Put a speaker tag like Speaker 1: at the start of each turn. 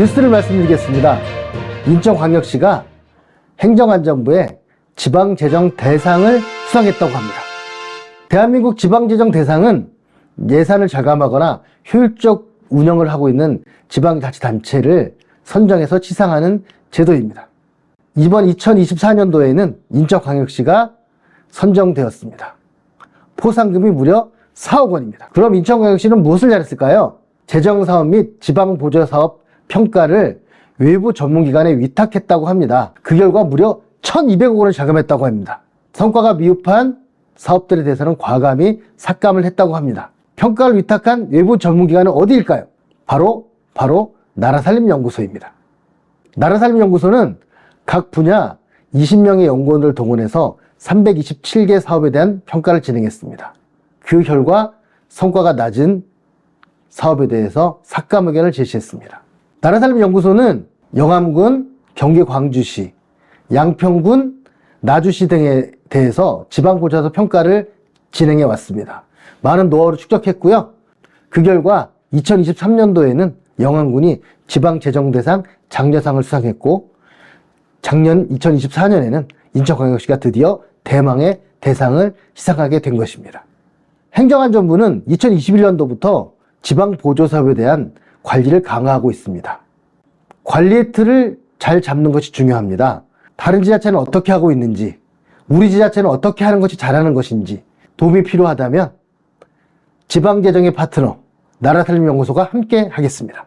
Speaker 1: 뉴스를 말씀드리겠습니다. 인천광역시가 행정안전부에 지방재정 대상을 수상했다고 합니다. 대한민국 지방재정 대상은 예산을 절감하거나 효율적 운영을 하고 있는 지방자치단체를 선정해서 치상하는 제도입니다. 이번 2024년도에는 인천광역시가 선정되었습니다. 포상금이 무려 4억 원입니다. 그럼 인천광역시는 무엇을 잘했을까요? 재정사업 및 지방보조사업 평가를 외부 전문기관에 위탁했다고 합니다. 그 결과 무려 1,200억 원을 자금했다고 합니다. 성과가 미흡한 사업들에 대해서는 과감히 삭감을 했다고 합니다. 평가를 위탁한 외부 전문기관은 어디일까요? 바로, 바로 나라살림연구소입니다. 나라살림연구소는 각 분야 20명의 연구원을 동원해서 327개 사업에 대한 평가를 진행했습니다. 그 결과 성과가 낮은 사업에 대해서 삭감 의견을 제시했습니다. 나라살림연구소는 영암군, 경기 광주시, 양평군, 나주시 등에 대해서 지방고자서 평가를 진행해 왔습니다. 많은 노하우를 축적했고요. 그 결과 2023년도에는 영암군이 지방재정대상 장려상을 수상했고 작년 2024년에는 인천광역시가 드디어 대망의 대상을 시상하게 된 것입니다. 행정안전부는 2021년도부터 지방보조사업에 대한 관리를 강화하고 있습니다. 관리의 틀을 잘 잡는 것이 중요합니다. 다른 지자체는 어떻게 하고 있는지, 우리 지자체는 어떻게 하는 것이 잘하는 것인지 도움이 필요하다면 지방재정의 파트너 나라살림연구소가 함께 하겠습니다.